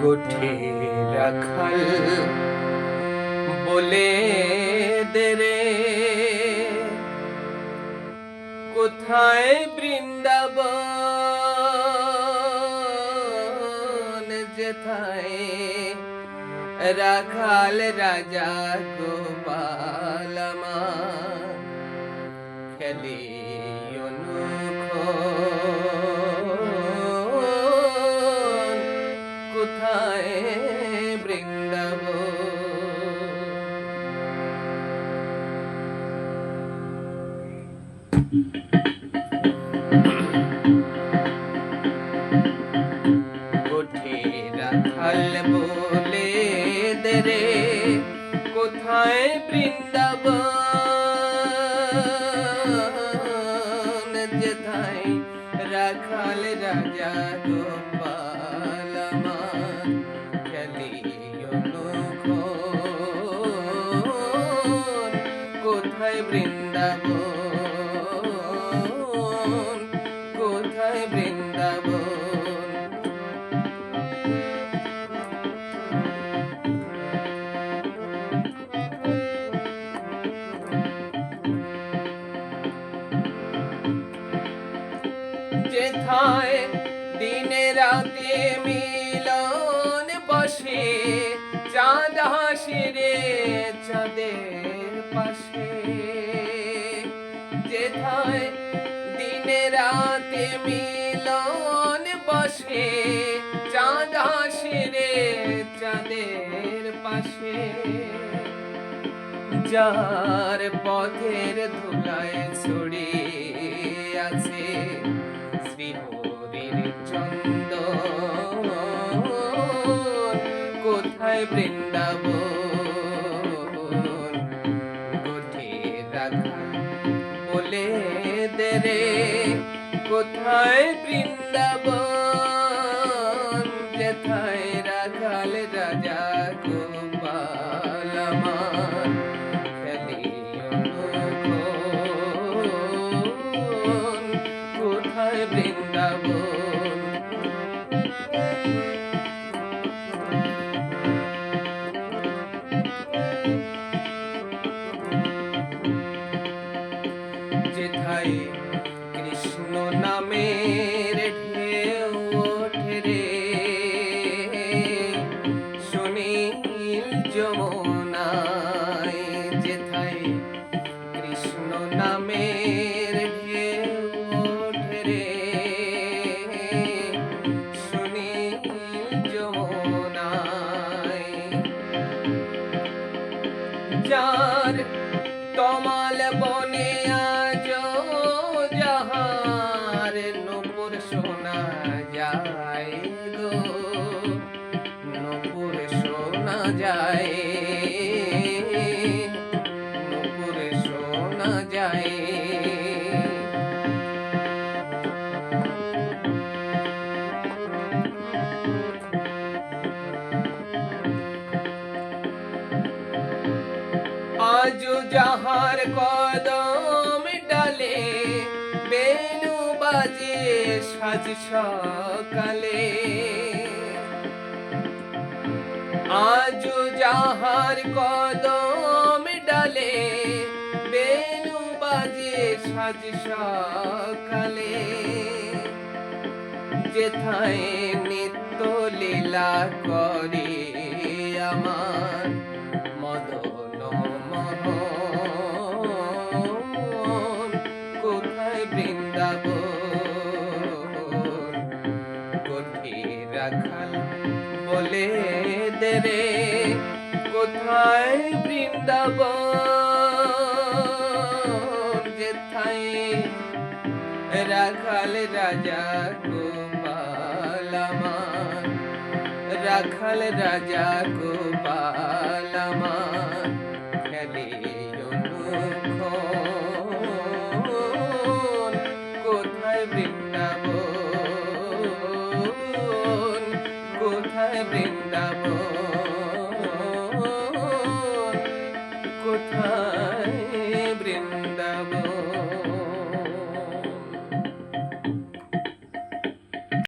গোঠে রাখাল বলে দে রে। কোথায় বৃন্দাবন যেথায়? রাখাল রাজা গোপাল খেলে অনুক্ষণ বলে দে কোথায় বৃন্দাবন? যেথায় রাখাল রাজা গোপাল বৃন্দাবন কোথায় বৃন্দাবন? যেথায় দিনে রাতে মিলন বসে চাঁদ হাসি রে চাঁদের পাশে। যেথায় দিনে রাতে মিলন বসে, চাঁদ হাসি চাঁদের পাশে। যার পথের ধুলায় ছড়িয়ে আছে শ্রীহরির চন্দন। কোথায় বৃন্দাবন? বলে দে রে কোথায় বৃন্দাবন? যেথায় রাখাল রাজা গোপাল আমার? কোথায় বৃন্দাবন? যার যাহার শোনা যায় শোনা যায় আজ যাহার কদম ডালে বেনু বাজে সাজ সকালে। আজ যাহার কদম ডালে বেনু বাজে সাজ সকালে। যেথায় নিত্য লীলা করে রাখাল বলে দে কোথায় বৃন্দাবন? যেথায় রাখাল রাজা গোপাল রাখাল রাজা গোপাল বৃন্দাবন